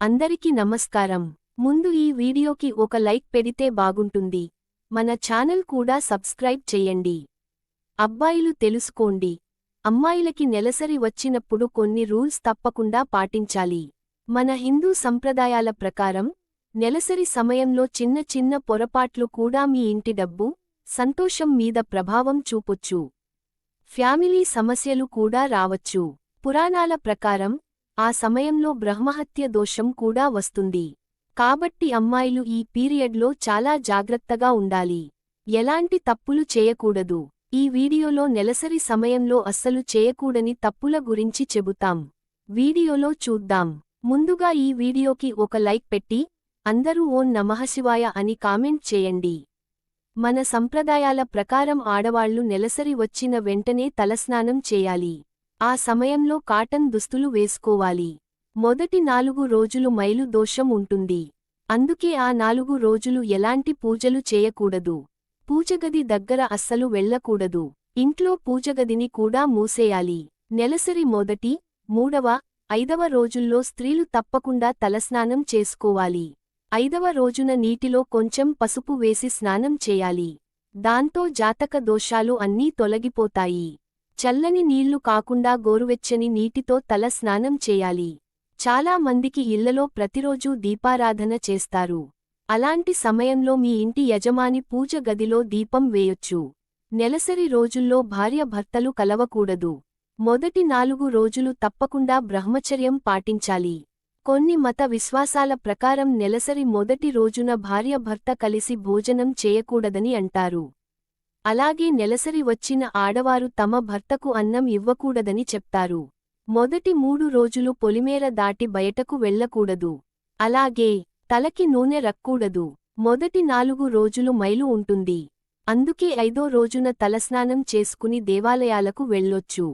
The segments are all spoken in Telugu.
అందరికీ నమస్కారం. ముందు ఈ వీడియోకి ఒక లైక్ పెడితే బాగుంటుంది. మన ఛానల్ కూడా సబ్స్క్రైబ్ చెయ్యండి అబ్బాయిలు తెలుసుకోండి. అమ్మాయిలకి నెలసరి వచ్చినప్పుడు కొన్ని రూల్స్ తప్పకుండా పాటించాలి. మన హిందూ సంప్రదాయాల ప్రకారం నెలసరి సమయంలో చిన్న చిన్న పొరపాట్లు కూడా మీ ఇంటి డబ్బు సంతోషం మీద ప్రభావం చూపొచ్చు. ఫ్యామిలీ సమస్యలు కూడా రావచ్చు. పురాణాల ప్రకారం ఆ సమయంలో బ్రహ్మహత్య దోషం కూడా వస్తుంది. కాబట్టి అమ్మాయిలు ఈ పీరియడ్లో చాలా జాగ్రత్తగా ఉండాలి. ఎలాంటి తప్పులు చేయకూడదు. ఈ వీడియోలో నెలసరి సమయంలో అస్సలు చేయకూడని తప్పుల గురించి చెబుతాం. వీడియోలో చూద్దాం. ముందుగా ఈ వీడియోకి ఒక లైక్ పెట్టి అందరూ ఓం నమఃశివాయ అని కామెంట్ చేయండి. మన సంప్రదాయాల ప్రకారం ఆడవాళ్ళు నెలసరి వచ్చిన వెంటనే తలస్నానం చేయాలి. ఆ సమయంలో కాటన్ దుస్తులు వేసుకోవాలి. మొదటి నాలుగు రోజులు మైలు దోషం ఉంటుంది. అందుకే ఆ నాలుగు రోజులు ఎలాంటి పూజలు చేయకూడదు. పూజగది దగ్గర అస్సలు వెళ్ళకూడదు. ఇంట్లో పూజగదిని కూడా మూసేయాలి. నెలసరి మొదటి మూడవ ఐదవ రోజుల్లో స్త్రీలు తప్పకుండా తలస్నానం చేసుకోవాలి. ఐదవ రోజున నీటిలో కొంచెం పసుపు వేసి స్నానం చేయాలి. దాంతో జాతక దోషాలు అన్నీ తొలగిపోతాయి. చల్లని నీళ్ళు కాకుండా గోరువెచ్చని నీటితో తల స్నానం చేయాలి. చాలా మందికి ఇళ్ళలో ప్రతిరోజూ దీపారాధన చేస్తారు. అలాంటి సమయంలో మీ ఇంటి యజమాని పూజ గదిలో దీపం వేయొచ్చు. నెలసరి రోజుల్లో భార్య భర్తలు కలవకూడదు. మొదటి నాలుగు రోజులు తప్పకుండా బ్రహ్మచర్యం పాటించాలి. కొన్ని మత విశ్వాసాల ప్రకారం నెలసరి మొదటి రోజున భార్య భర్త కలిసి భోజనం చేయకూడదని అంటారు. అలాగే నెలసరి వచ్చిన ఆడవారు తమ భర్తకు అన్నం ఇవ్వకూడదని చెప్తారు. మొదటి మూడు రోజులు పొలిమేర దాటి బయటకు వెళ్ళకూడదు. అలాగే తలకి నూనె రక్కూడదు. మొదటి నాలుగు రోజులు మైలు ఉంటుంది. అందుకే ఐదో రోజున తలస్నానం చేసుకుని దేవాలయాలకు వెళ్ళొచ్చు.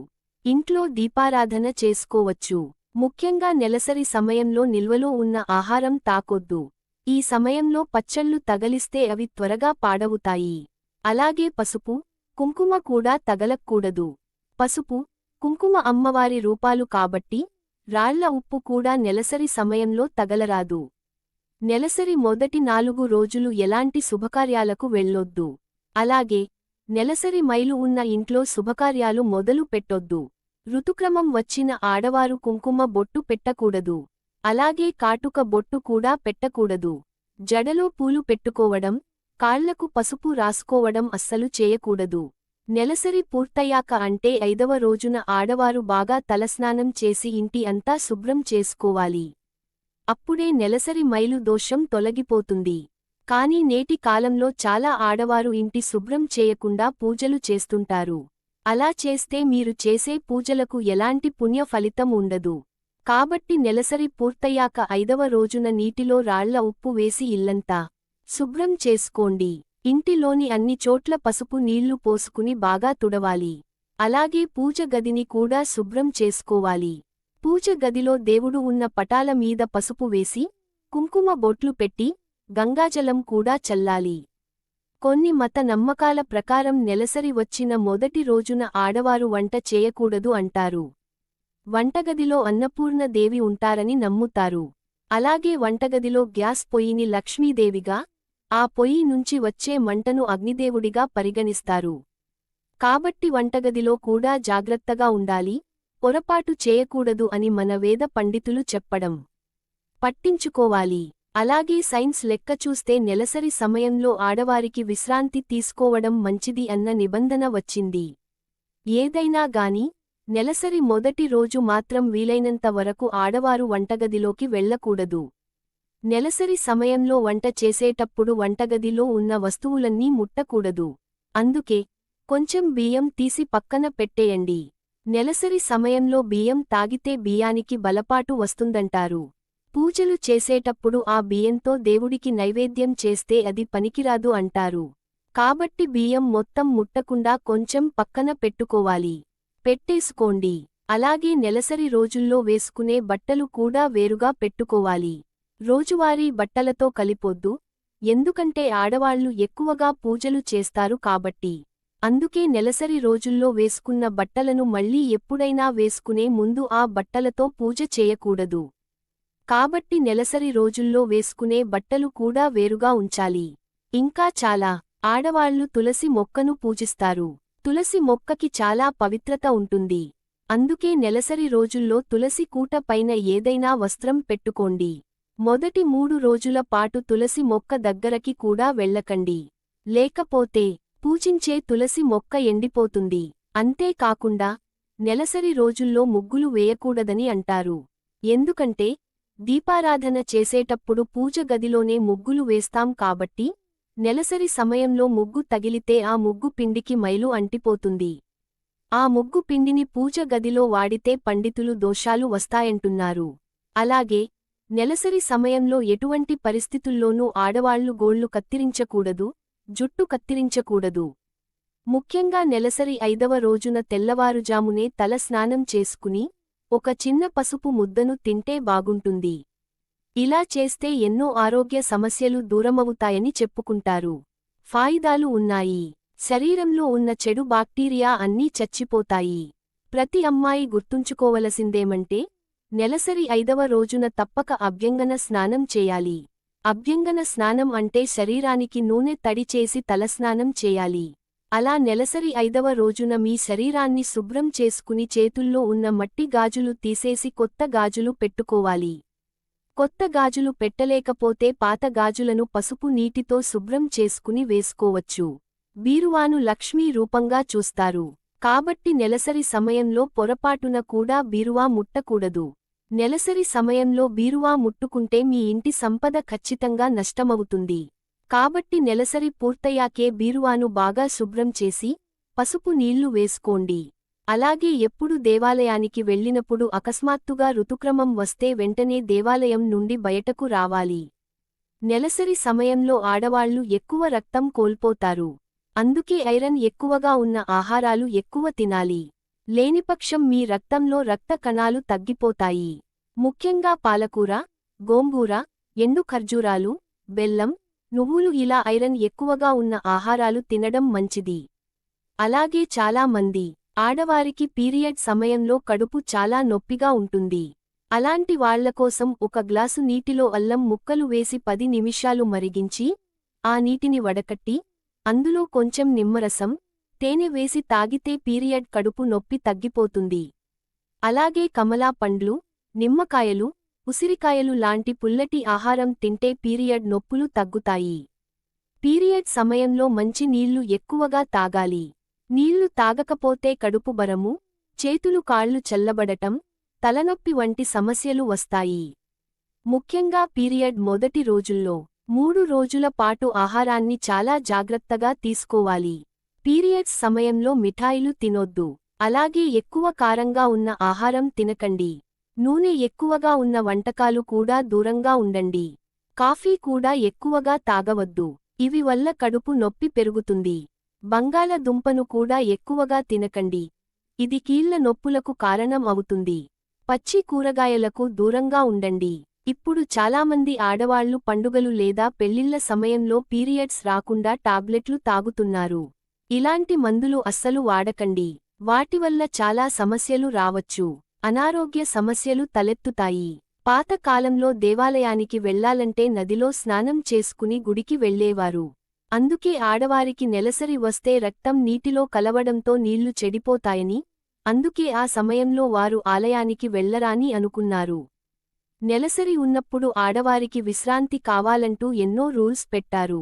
ఇంట్లో దీపారాధన చేసుకోవచ్చు. ముఖ్యంగా నెలసరి సమయంలో నిల్వలో ఉన్న ఆహారం తాకొద్దు. ఈ సమయంలో పచ్చళ్ళు తగలిస్తే అవి త్వరగా పాడవుతాయి. అలాగే పసుపు కుంకుమ కూడా తగలక్కూడదు పసుపు కుంకుమ అమ్మవారి రూపాలు కాబట్టి రాళ్ళ ఉప్పు కూడా నెలసరి సమయంలో తగలరాదు. నెలసరి మొదటి నాలుగు రోజులు ఎలాంటి శుభకార్యాలకు వెళ్ళొద్దు. అలాగే నెలసరి మైలు ఉన్న ఇంట్లో శుభకార్యాలు మొదలు పెట్టొద్దు. ఋతుక్రమం వచ్చిన ఆడవారు కుంకుమ బొట్టు పెట్టకూడదు. అలాగే కాటుక బొట్టు కూడా పెట్టకూడదు. జడలో పూలు పెట్టుకోవడం కాళ్ళకు పసుపు రాసుకోవడం అస్సలు చేయకూడదు. నెలసరి పూర్తయ్యాక అంటే ఐదవ రోజున ఆడవారు బాగా తలస్నానం చేసి ఇంటి అంతా శుభ్రం చేసుకోవాలి. అప్పుడే నెలసరి మైలు దోషం తొలగిపోతుంది. కాని నేటి కాలంలో చాలా ఆడవారు ఇంటి శుభ్రం చేయకుండా పూజలు చేస్తుంటారు. అలా చేస్తే మీరు చేసే పూజలకు ఎలాంటి పుణ్య ఫలితం ఉండదు. కాబట్టి నెలసరి పూర్తయ్యాక ఐదవ రోజున నీటిలో రాళ్ళ ఉప్పు వేసి ఇల్లంతా శుభ్రం చేసుకోండి. ఇంటిలోని అన్ని చోట్ల పసుపు నీళ్ళు పోసుకుని బాగా తుడవాలి. అలాగే పూజ గదిని కూడా శుభ్రం చేసుకోవాలి. పూజ గదిలో దేవుడు ఉన్న పటాల మీద పసుపు వేసి కుంకుమ బొట్లు పెట్టి గంగాజలం కూడా చల్లాలి. కొన్ని మత నమ్మకాల ప్రకారం నెలసరి వచ్చిన మొదటి రోజున ఆడవారు వంట చేయకూడదు అంటారు. వంటగదిలో అన్నపూర్ణ దేవి ఉంటారని నమ్ముతారు. అలాగే వంటగదిలో గ్యాస్ పొయ్యిని లక్ష్మీదేవిగా ఆ పొయ్యి నుంచి వచ్చే మంటను అగ్నిదేవుడిగా పరిగణిస్తారు. కాబట్టి వంటగదిలో కూడా జాగ్రత్తగా ఉండాలి పొరపాటు చేయకూడదు అని మన వేద పండితులు చెప్పడం. పట్టించుకోవాలి. అలాగే సైన్స్ లెక్క చూస్తే నెలసరి సమయంలో ఆడవారికి విశ్రాంతి తీసుకోవడం మంచిది అన్న నిబంధన వచ్చింది. ఏదైనా గాని నెలసరి మొదటి రోజు మాత్రం వీలైనంత వరకు ఆడవారు వంటగదిలోకి వెళ్ళకూడదు నెలసరి సమయంలో వంట చేసేటప్పుడు వంటగదిలో ఉన్న వస్తువులన్నీ ముట్టకూడదు. అందుకే కొంచెం బియ్యం తీసి పక్కన పెట్టేయండి. నెలసరి సమయంలో బియ్యం తాగితే బియ్యానికి బలపాటు వస్తుందంటారు. పూజలు చేసేటప్పుడు ఆ బియ్యంతో దేవుడికి నైవేద్యం చేస్తే అది పనికిరాదు అంటారు. కాబట్టి బియ్యం మొత్తం ముట్టకుండా కొంచెం పక్కన పెట్టుకోవాలి. పెట్టేసుకోండి. అలాగే నెలసరి రోజుల్లో వేసుకునే బట్టలు కూడా వేరుగా పెట్టుకోవాలి. రోజువారీ బట్టలతో కలిపొద్దు. ఎందుకంటే ఆడవాళ్ళు ఎక్కువగా పూజలు చేస్తారు కాబట్టి. అందుకే నెలసరి రోజుల్లో వేసుకున్న బట్టలను మళ్ళీ ఎప్పుడైనా వేసుకునే ముందు ఆ బట్టలతో పూజ చేయకూడదు. కాబట్టి నెలసరి రోజుల్లో వేసుకునే బట్టలు కూడా వేరుగా ఉంచాలి. ఇంకా చాలా ఆడవాళ్ళు తులసి మొక్కను పూజిస్తారు. తులసి మొక్కకి చాలా పవిత్రత ఉంటుంది. అందుకే నెలసరి రోజుల్లో తులసి కూట పైన ఏదైనా వస్త్రం పెట్టుకోండి. మొదటి మూడు రోజుల పాటు తులసి మొక్క దగ్గరకి కూడా వెళ్ళకండి. లేకపోతే పూజించే తులసి మొక్క ఎండిపోతుంది. అంతేకాకుండా నెలసరి రోజుల్లో ముగ్గులు వేయకూడదని అంటారు. ఎందుకంటే దీపారాధన చేసేటప్పుడు పూజ గదిలోనే ముగ్గులు వేస్తాం కాబట్టి నెలసరి సమయంలో ముగ్గు తగిలితే ఆ ముగ్గు పిండికి మైలు అంటిపోతుంది. ఆ ముగ్గు పిండిని పూజ గదిలో వాడితే పండితులు దోషాలు వస్తాయంటున్నారు. అలాగే నెలసరి సమయంలో ఎటువంటి పరిస్థితుల్లోనూ ఆడవాళ్ళు గోళ్ళు కత్తిరించకూడదు జుట్టు కత్తిరించకూడదు. ముఖ్యంగా నెలసరి ఐదవ రోజున తెల్లవారుజామునే తల స్నానం చేసుకుని ఒక చిన్న పసుపు ముద్దను తింటే బాగుంటుంది. ఇలా చేస్తే ఎన్నో ఆరోగ్య సమస్యలు దూరమవుతాయని చెప్పుకుంటారు. ఫాయిదాలు ఉన్నాయి. శరీరంలో ఉన్న చెడు బాక్టీరియా అన్నీ చచ్చిపోతాయి. ప్రతి అమ్మాయి గుర్తుంచుకోవలసిందేమంటే నెలసరి ఐదవ రోజున తప్పక అభ్యంగన స్నానం చేయాలి. అభ్యంగన స్నానం అంటే శరీరానికి నూనె తడిచేసి తలస్నానం చేయాలి. అలా నెలసరి ఐదవ రోజున మీ శరీరాన్ని శుభ్రం చేసుకుని చేతుల్లో ఉన్న మట్టి గాజులు తీసేసి కొత్త గాజులు పెట్టుకోవాలి. కొత్త గాజులు పెట్టలేకపోతే పాత గాజులను పసుపు నీటితో శుభ్రం చేసుకుని వేసుకోవచ్చు. బీరువాను లక్ష్మీ రూపంగా చూస్తారు. కాబట్టి నెలసరి సమయంలో పొరపాటున కూడా బీరువా ముట్టకూడదు. నెలసరి సమయంలో బీరువా ముట్టుకుంటే మీ ఇంటి సంపద ఖచ్చితంగా నష్టమవుతుంది. కాబట్టి నెలసరి పూర్తయ్యాకే బీరువాను బాగా శుభ్రం చేసి పసుపు నీళ్ళు వేసుకోండి. అలాగే ఎప్పుడు దేవాలయానికి వెళ్ళినప్పుడు అకస్మాత్తుగా ఋతుక్రమం వస్తే వెంటనే దేవాలయం నుండి బయటకు రావాలి. నెలసరి సమయంలో ఆడవాళ్ళు ఎక్కువ రక్తం కోల్పోతారు. అందుకే ఐరన్ ఎక్కువగా ఉన్న ఆహారాలు ఎక్కువ తినాలి. లేనిపక్షం మీ రక్తంలో రక్త కణాలు తగ్గిపోతాయి. ముఖ్యంగా పాలకూర గోంగూర ఎండు ఖర్జూరాలు బెల్లం నువ్వులు ఇలా ఐరన్ ఎక్కువగా ఉన్న ఆహారాలు తినడం మంచిది. అలాగే చాలా మంది ఆడవారికి పీరియడ్ సమయంలో కడుపు చాలా నొప్పిగా ఉంటుంది. అలాంటి వాళ్ళకోసం ఒక గ్లాసు నీటిలో అల్లం ముక్కలు వేసి పది నిమిషాలు మరిగించి ఆ నీటిని వడకట్టి అందులో కొంచెం నిమ్మరసం తేనె వేసి తాగితే పీరియడ్ కడుపు నొప్పి తగ్గిపోతుంది. అలాగే కమలా పండ్లు నిమ్మకాయలు ఉసిరికాయలు లాంటి పుల్లటి ఆహారం తింటే పీరియడ్ నొప్పులు తగ్గుతాయి. పీరియడ్ సమయంలో మంచి నీళ్ళు ఎక్కువగా తాగాలి. నీళ్ళు తాగకపోతే కడుపు బరము చేతులు కాళ్ళు చల్లబడటం తలనొప్పి వంటి సమస్యలు వస్తాయి. ముఖ్యంగా పీరియడ్ మొదటి రోజుల్లో మూడు రోజుల పాటు ఆహారాన్ని చాలా జాగ్రత్తగా తీసుకోవాలి. పీరియడ్స్ సమయంలో మిఠాయిలు తినొద్దు. అలాగే ఎక్కువ కారంగా ఉన్న ఆహారం తినకండి. నూనె ఎక్కువగా ఉన్న వంటకాలు కూడా దూరంగా ఉండండి. కాఫీ కూడా ఎక్కువగా తాగవద్దు. ఇవి వల్ల కడుపు నొప్పి పెరుగుతుంది. బంగాళదుంపను కూడా ఎక్కువగా తినకండి. ఇది కీళ్ళ నొప్పులకు కారణం అవుతుంది. పచ్చి కూరగాయలకు దూరంగా ఉండండి. ఇప్పుడు చాలామంది ఆడవాళ్ళు పండుగలు లేదా పెళ్ళిళ్ళ సమయంలో పీరియడ్స్ రాకుండా టాబ్లెట్లు తాగుతున్నారు. ఇలాంటి మందులు అస్సలు వాడకండి. వాటివల్ల చాలా సమస్యలు రావచ్చు. అనారోగ్య సమస్యలు తలెత్తుతాయి. పాతకాలంలో దేవాలయానికి వెళ్ళాలంటే నదిలో స్నానం చేసుకుని గుడికి వెళ్ళేవారు అందుకే ఆడవారికి నెలసరి వస్తే రక్తం నీటిలో కలవడంతో నీళ్ళు చెడిపోతాయని అందుకే ఆ సమయంలో వారు ఆలయానికి వెళ్ళరాని అనుకున్నారు. నెలసరి ఉన్నప్పుడు ఆడవారికి విశ్రాంతి కావాలంటూ ఎన్నో రూల్స్ పెట్టారు.